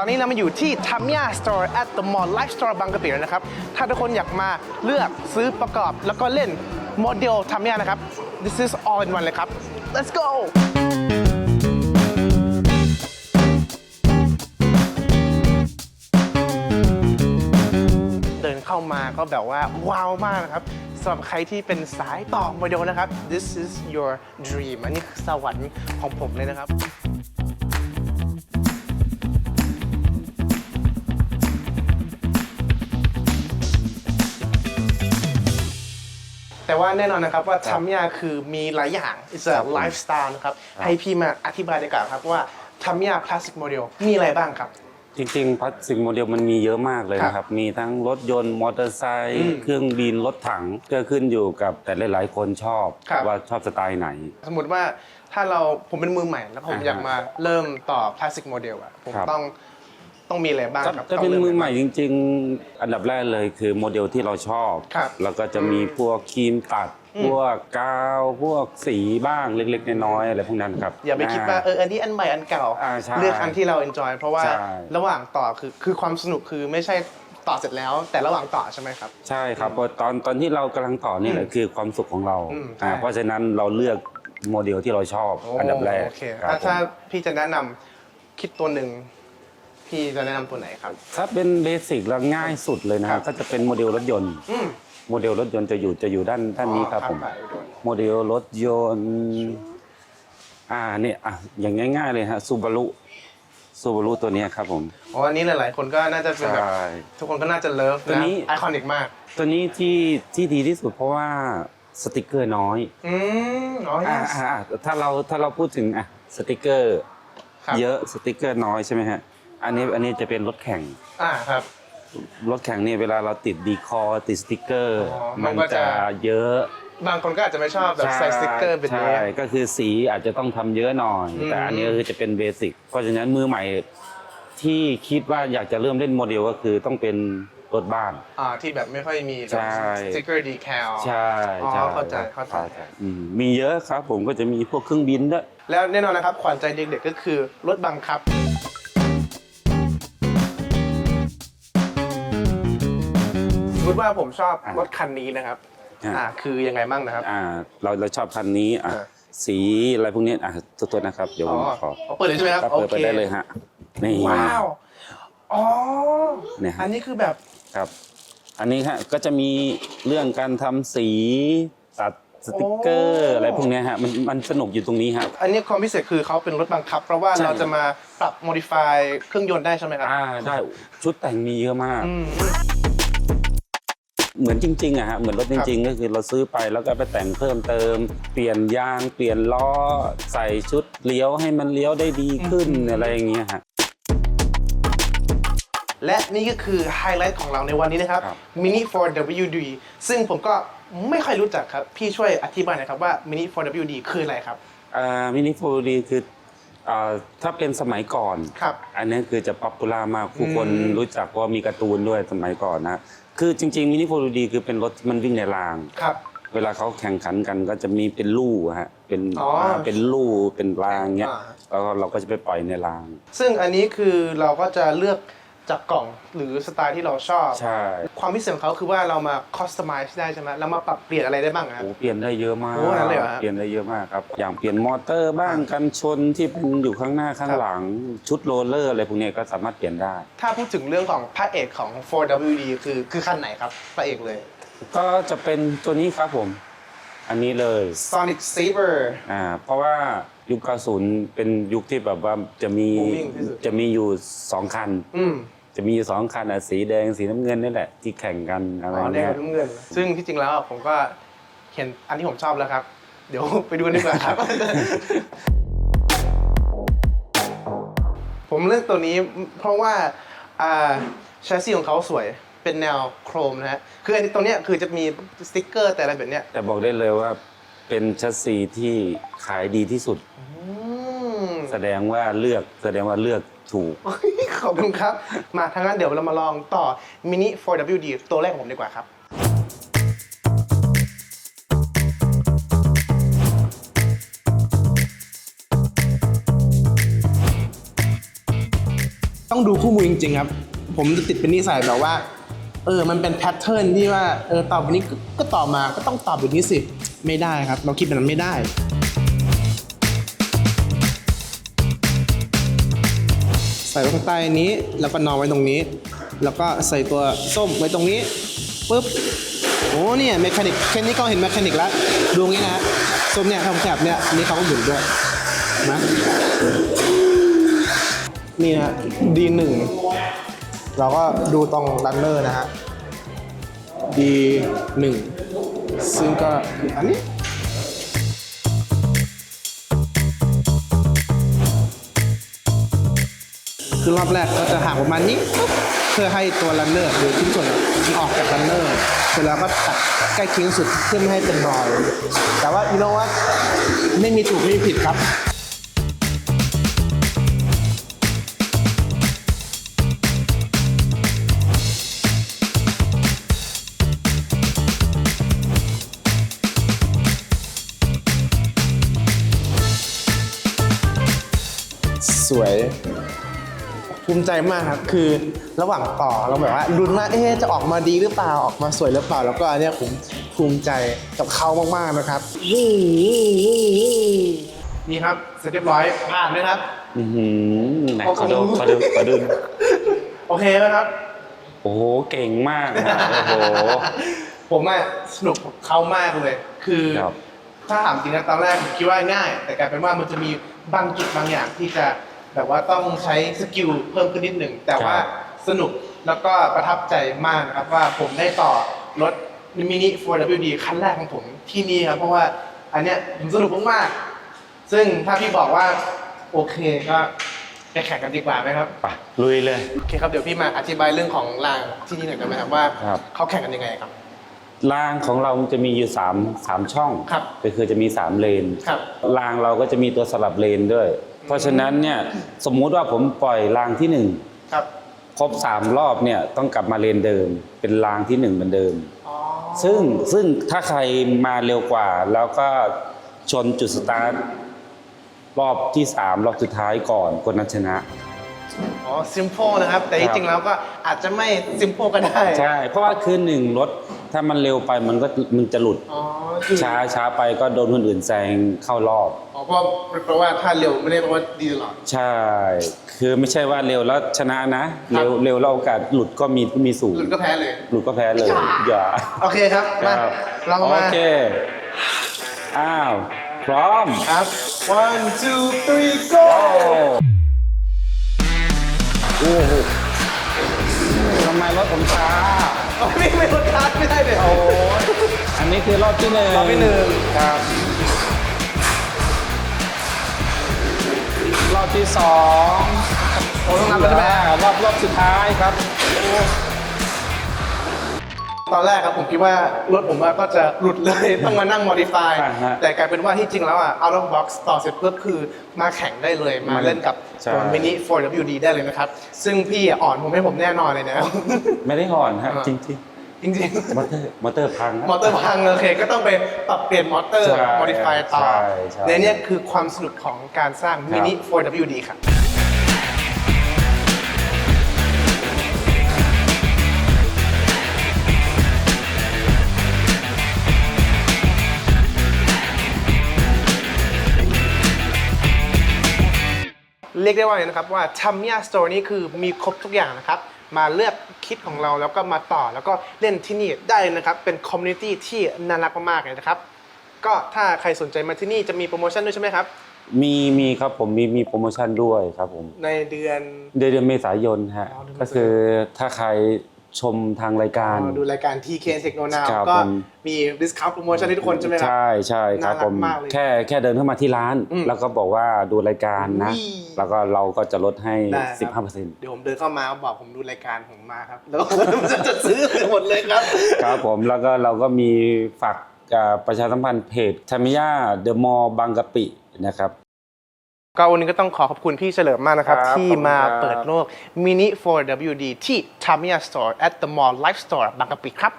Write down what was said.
ตอนนี้เรามาอยู่ที่ Tamiya Store at the Mall Life Store บางกะปิแล้วนะครับ ถ้าทุกคนอยากมาเลือกซื้อประกอบแล้วก็เล่นโมเดล Tamiya นะครับ this is all in one เลยครับ let's go เดินเข้ามาก็แบบว่า ว้าวมากนะครับสำหรับใครที่เป็นสายต่อโมเดลนะครับ this is your dream อันนี้คือสวรรค์ของผมเลยนะครับ แต่ว่าแน่นอนนะครับว่าทำยาคือมีหลายอย่าง it's a lifestyle นะครับ ให้พี่มาอธิบายดีกว่าครับว่าทำยาคลาสสิกโมเดลมีอะไรบ้างครับ จริงๆพลาสติกโมเดลมันมีเยอะมากเลยนะครับ มีทั้งรถยนต์มอเตอร์ไซค์เครื่องบินรถถังก็ขึ้นอยู่กับแต่หลายๆคนชอบ ครับ ว่าชอบสไตล์ไหน สมมติว่าถ้าเราผมเป็นมือใหม่แล้วผมอ่าฮะอยากมาเริ่มต่อคลาสสิกโมเดลอะผมครับ ต้อง ต้องมีอะไรบ้างถ้าครับถ้าเป็นต้งมือริ่ใหม่จริง ๆ อันดับแรกเลยคือโมเดลที่เราชอบครับแล้วก็จะมีพวกครีมตัด พวกกาวพวกสีบ้างเล็กๆน้อยๆอะไรพวกนั้นครับ อย่าไปคิดว่าเอออันนี้อันใหม่อันเก่าอ่าใช่เลือกอันที่เรา enjoy เพราะว่าใช่ระหว่างต่อคือคือความสนุกคือไม่ใช่ต่อเสร็จแล้วแต่ระหว่างต่อใช่ไหมครับ ใช่ครับเพราะตอนตอนที่เรากำลังต่อนี่แหละคือความสุขของเราอืมอ่าใช่เพราะฉะนั้นเราเลือกโมเดลที่เราชอบอันดับแรกโอเคครับถ้าผมถ้าพี่จะแนะนำคิดตัวหนึ่ง พี่จะแนะนำตัวไหนครับ ถ้าเป็นเบสิกแล้วง่ายสุดเลยนะคครัรับบก็จะเป็นโมเดลรถยนต์ อืมโมเดลรถยนต์จะอยู่จะอยู่ด้านด้านนี้ครับผมอ๋อครับโมเดลรถยนต์อ่าเนี่ยอะอย่างง่ายๆเลยฮะซูบารุซูบารุตัวเนี้ยครับผม อ๋ออันนี้หลาย ๆ คนก็น่าจะเป็นแบบใช่ทุกคนก็น่าจะเลิฟตัวนะนี้ ไอคอนิกมาก ตัวนี้ที่ที่ดีที่สุดเพราะว่าสติกเกอร์น้อยอืมอ๋อ อ่า yes อ่าอ่าถ้าเราถ้าเราพูดถึงอะสติกเกอร์ ครับ เยอะสติกเกอร์น้อยใช่ไหมฮะ อันนี้อันนี้จะเป็นรถแข่ง อ่าครับ รถแข่งเนี่ยเวลาเราติดดีคอร์ติดสติกเกอร์ อ๋อมัมันนก็จะ จะเยอะบางคนก็อาจจะไม่ชอบแบบใส่สติ๊กเกอร์เป็นใช่เนี้ยก็คือสีอาจจะต้องทำเยอะหน่อย อืม แต่อันนี้ก็คือจะเป็นเบสิกเพราะฉะนั้นมือใหม่ที่คิดว่าอยากจะเริ่มเล่นโมเดลก็คือต้องเป็นรถบ้าน อ่าที่แบบไม่ค่อยมีใช่ สติ๊กเกอร์ดีแคล ใช่อ๋อใช่เข้าใจเข้าใจ อืมมีเยอะครับผมก็จะมีพวกเครื่องบินด้วย แล้วแน่นอนนะครับ ขวัญใจเด็กๆก็คือรถบังคับ มมติว่าผมชอบอะรถคันนี้นะครับอะอ่าคือยังไงบ้างนะครับ อ่า เราเราชอบคันนี้อะอ่าสีอะไรพวกนี้อะตัวตัวนะครับ เดี๋ยวอ๋ผอมขอเอาเปิดเลยใช่ไหมครับก็เปิดไปโอคได้เลยฮะนี่ว้าวอ๋อเนี่ยฮะอันนี้คือแบบครับ อันนี้ฮะก็จะมีเรื่องการทำสีตัดสติกเกอโอ้ร์อะไรพวกเนี้ยฮะมันมันสนุกอยู่ตรงนี้ฮะอันนี้ความพิเศษคือเขาเป็นรถบังคับ เพราะว่าใช่เราจะมาปรับ modify เครื่องยนต์ได้ใช่ไหมครับอ่าได้ชุดแต่งมีเยอะมากอืม เหมือนจริงๆอะฮะเหมือนรถจริง ๆ ก็คือเราซื้อไปแล้วก็ไปแต่งเพิ่มเติม เปลี่ยนยางเปลี่ยนล้อใส่ชุดเลี้ยวให้มันเลี้ยวได้ดีขึ้นอะไรอย่างเงี้ยฮะ และนี่ก็คือไฮไลท์ของเราในวันนี้นะครับ ครับ Mini 4WD ซึ่งผมก็ไม่ค่อยรู้จักครับ พี่ช่วยอธิบายหน่อยครับว่า Mini 4WD คืออะไรครับอ่ามินิโฟดีคืออ่าถ้าเป็นสมัยก่อน ครับ อันนี้คือจะป๊อปปูล่ามากผู้คนอืมรู้จักเพราะว่ามีการ์ตูนด้วยสมัยก่อนนะ คือจริงๆมินิโฟดีคือเป็นรถที่มันวิ่งในราง ครับ เวลาเขาแข่งขันกันก็จะมีเป็นลู่อะฮะเป็นอ๋ออ่าเป็นลู่เป็นรางเงี้ยอ่าแล้วก็เราก็จะไปปล่อยในราง ซึ่งอันนี้คือเราก็จะเลือก จากกล่องหรือสไตล์ที่เราชอบ ใช่ความพิเศษของเขาคือว่าเรามา customize ได้ใช่ไหมเรามาปรับเปลี่ยนอะไรได้บ้างครับโอ้เปลี่ยนได้เยอะมากโอ้นั่นเลยเหรอฮะเปลี่ยนได้เยอะมากครับ อย่างเปลี่ยนมอเตอร์บ้างกันชนที่เป็นอยู่ข้างหน้าข้างครับ หลังชุดโรลเลอร์อะไรพวกเนี้ยก็สามารถเปลี่ยนได้ ถ้าพูดถึงเรื่องของพระเอกของ 4WD คือคือคันไหนครับพระเอกเลย ก็จะเป็นตัวนี้ครับผม อันนี้เลย Sonic Saber อ่าเพราะว่ายุค90เป็นยุคที่แบบว่าจะมี Booming ที่สุด จะมีอยู่สองคัน อืม จะมีอยู่สองคันอะสีแดงสีน้ำเงินนี่แหละที่แข่งกันอะไรอ๋อแดงเงี้กับยน้ำเงิน ซึ่งที่จริงแล้วผมก็เห็นอันที่ผมชอบแล้วครับ เดี๋ยวไปดูกันดีกว่าครับ ผมเลือกตัวนี้เพราะว่าอ่าชาซีของเขาสวยเป็นแนวโครมนะฮะ คืออันนี้ตัวเนี้ยคือจะมีสติ๊กเกอร์แต่อะไรแบบเนี้ยแต่บอกได้เลยว่าเป็นชัสซีที่ขายดีที่สุด อืม แสดงว่าเลือกแสดงว่าเลือกถูก ขอบคุณครับ มาทางนั้นเดี๋ยวเรามาลองต่อ Mini 4WD ตัวแรกของผมดีกว่าครับต้องต้องดูคู่มือจริงๆครับ ผมจะติดเป็นนิสัยแบบว่า เออ มันเป็นแพทเทิร์นที่ว่า เออตอบแบบนี้ก็ก็ตอบมา ก็ต้องตอบแบบนี้สิ ไม่ได้ครับ เราคิดแบบนั้นไม่ได้ ส่ไว้ข้างใต้นี้ แล้วก็นอนไว้ตรงนี้ แล้วก็ใส่ตัวส้มไว้ตรงนี้ปุ๊บโอ้เนี่ยเมคานิกแค่นี้ก็เห็นเมคานิกแล้วดูงี้นะส้มเนี่ยทำแคบเนี่ยนี่เขาก็หมุนด้วยนะนี่นะดีหนึ่งเราก็ดูตรงรันเนอร์นะฮะดีหนึ่งซึ่งก็อันนี้ คือรอบแรกก็จะห่างประมาณนี้เพื่อให้ตัวรันเนอร์หรือชิ้นส่วนออกจากรันเนอร์เสร็จแล้วก็ตัดใกล้เคียงสุดเพื่อไม่ให้เป็นรอย แต่ว่าอีโนว่าไม่มีถูกไม่มีผิดครับ ภูมิใจมากครับ คือระหว่างต่อเราแบบว่าลุ้นว่าเอ๊ะจะออกมาดีหรือเปล่าออกมาสวยหรือเปล่า แล้วก็อันเนี้ยผมภูมิใจกับเขามากๆนะครับนี่ครับเสร็จเรียบร้อยผ่านไหมครับอื้อหือไหนขอดูขอดูขอดูโอเคไหมครับ โอ้โหเก่งมากนะโอ้โหผมอะสนุกกับเขามากเลย คือครับถ้าถามจริงนะตอนแรกผมคิดว่าง่าย แต่กลายเป็นว่ามันจะมีบางจุดบางอย่างที่จะ แบบว่าต้องใช้สกิลเพิ่มขึ้นนิดหนึ่งแต่ว่าสนุกแล้วก็ประทับใจมากนะครับว่าผมได้ต่อรถมินิ 4WD คันแรกของผมที่นี่ครับเพราะว่าอันเนี้ยผมสนุกมากๆซึ่งถ้าพี่บอกว่าโอเคก็ไปแข่งกันดีกว่าไหมครับไปลุยเลยโอเคครับเดี๋ยวพี่มาอธิบายเรื่องของรางที่นี่หน่อยได้ไหมครับว่าครับเขาแข่งกันยังไงครับ รางของเราจะมีอยู่3 3ช่องครับก็คือจะมี 3 เลนครับรางเราก็จะมีตัวสลับเลนด้วย เพราะฉะนั้นเนี่ยสมมุติว่าผมปล่อยรางที่ครับ1ครบ3รอบเนี่ยต้องกลับมาเลนเดิม เป็นรางที่1เหมือนเดิม อ๋อซึ่งซึ่งถ้าใครมาเร็วกว่า แล้วก็ชนจุดสตาร์ทรอบที่3รอบสุดท้ายก่อนคนนั้นชนะ อ๋อ simple นะครับ แต่ครัที่บจริงแล้วก็อาจจะไม่ simple ก็ได้ ใช่ เพราะว่าคือหนึ่งรถ ถ้ามันเร็วไปมันก็มันจะหลุดอ๋อคือช้าช้าไปก็โดนคนอื่นแซงเข้ารอบ อ๋อเพราะเพราะว่าถ้าเร็วไม่ได้แปลว่าดีตลอด ใช่ คือไม่ใใช่ว่าเร็วแล้วชนะนะ เร็วเร็วแล้วโอกาสหลุดก็มีมีสูงหลุดก็แพ้เลย หลุดก็แพ้เลย อย่า โอเคครับมาครับเราโอมาเค อ้าว พร้อม ครับ one two three go โอ้โหทำไมรถผมช้า ไม่ไม่ลดทัดไม่ได้เลยโอ้ยอันนี้คือรอบที่หนึ่งรอบที่หนึ่งครับ รอบที่สองผมต้องนับแล้วใช่ไหมอ่ารอบรอบสุดท้ายครับ ตอนแรกครับผมคิดว่ารถผมอะก็จะหลุดเลยต้องมานั่ง modify อ่าฮะแต่กลายเป็นว่าที่จริงแล้วอะ out of box ต่อเสร็จปุ๊บคือมาแข่งได้เลยมาเล่นกับใช่ ตัว mini 4WD ได้เลยนะครับ ซึ่งพี่อะอ่อนผมให้ผมแน่นอนเลยนะ ไม่ได้ห่อนฮะอ่าจริงจริงๆมอเตอร์มอเตอร์พังๆมอเตอร์พังโอเคก็ต้องไปปรับเปลี่ยนมอเตอร์ ใช่ modify ต่อใช่ใช่ ในเนี้ยคือความสนุกของการสร้าง mini 4WD ครับ รียกได้ว่าเลยนะครับว่า Tamiya Store นี่คือมีครบทุกอย่างนะครับ มาเลือกคิดของเราแล้วก็มาต่อแล้วก็เล่นที่นี่ได้เลยนะครับ เป็นคอมมูนิตี้ที่น่ารักมากๆเลยนะครับ ก็ถ้าใครสนใจมาที่นี่จะมีโปรโมชั่นด้วยใช่ไหมครับ มีมีครับผมมีมีโปรโมชั่นด้วยครับผมในเดือนเดือนเดือนเมษายนฮะอ๋อเดือนเมษายน ก็คือถ้าใคร ชมทางรายการ ดูรายการ TK Techno Now ครับก็ผม มี discount โปรโมชั่นให้ทุกคนใช่ไหมครับ ใช่ใช่ครับน่ารักผมมากเลยแค่แค่เดินเข้ามาที่ร้าน อืมแล้วก็บอกว่าดูรายการนะอุ้ยแล้วก็เราก็จะลดให้ ได้ครับ 15%เดี๋ยวผมเดินเข้ามาบอกผมดูรายการผมมาครับ แล้วผมจะจะซื้อหมดเลยครับ ครับผมแล้วก็เราก็มีฝากอ่าประชาสัมพันธ์เพจธรรมิยาเดอะมอลล์บางกะปินะครับ ก็วันนี้ก็ต้องขอขอบคุณพี่เฉลิมมากนะครับ ครับที่ขอบคุณมาครับ เปิดโลก Mini 4WD ที่ Tamiya Store at the Mall Life Store บางกะปิครับ